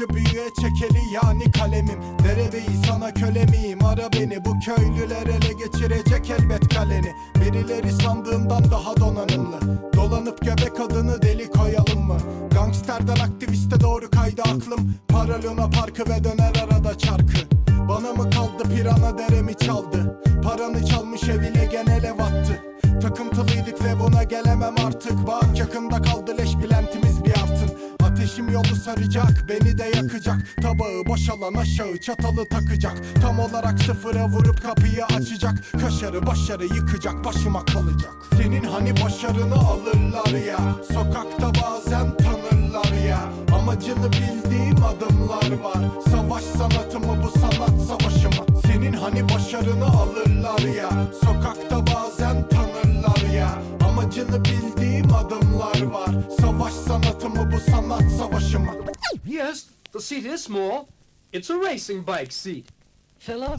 Acı büyüye çekeli yani kalemim. Derebeyi sana köle miyim ara beni Bu köylüler ele geçirecek elbet kaleni. Birileri sandığımdan daha donanımlı. Dolanıp göbek adını deli koyalım mı? Gangsterden aktiviste doğru kaydı aklım. Paralona parkı ve döner arada çarkı. Bana mı kaldı pirana deremi çaldı? Paranı çalmış evine genel ev attı Takıntılıydık ve buna gelemem artık. Bak yakında kaldı Ateşim yolu saracak beni de yakacak. Tabağı boşalan aşağı çatalı takacak. Tam olarak sıfıra vurup kapıyı açacak. Kaşarı başarı yıkacak başıma kalacak. Senin hani başarını alırlar ya. Sokakta bazen tanırlar ya. Amacını bildiğim adımlar var. Savaş sanatımı bu sanat savaşı mı? Senin hani başarını alırlar ya. Sokakta bazen tanırlar ya. Amacını bildiğim adımlar var sanatımı bu sanat savaşı mı? Yes, the seat is small. It's a racing bike seat. Fella,